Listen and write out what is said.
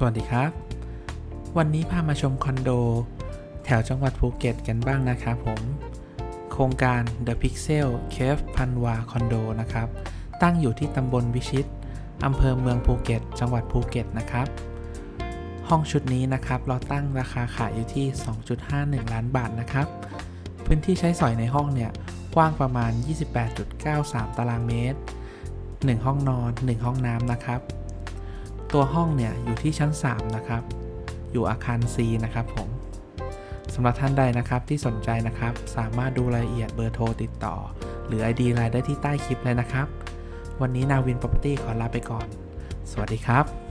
สวัสดีครับ วันนี้พามาชมคอนโด แถวจังหวัดภูเก็ตกันบ้างนะครับผม โครงการ The Pixel Cave พันวาคอนโดนะครับ ตั้งอยู่ที่ตำบลวิชิตอำเภอเมืองภูเก็ต จังหวัดภูเก็ตนะครับ ห้องชุดนี้นะครับ เราตั้งราคาขายอยู่ที่ 2.51 ล้านบาทนะครับ พื้นที่ใช้สอยในห้องเนี่ย กว้างประมาณ 28.93 ตารางเมตร 1 ห้องนอน 1 ห้องน้ำนะครับ ตัวห้องเนี่ยอยู่ที่ชั้น 3 นะครับ อยู่อาคาร C นะครับผมสำหรับท่านใดนะครับที่สนใจนะครับ สามารถดูรายละเอียดเบอร์โทรติดต่อ หรือ ID ไลน์ได้ที่ใต้คลิปเลยนะครับ วันนี้นาวิน Property ขอลาไปก่อน สวัสดีครับ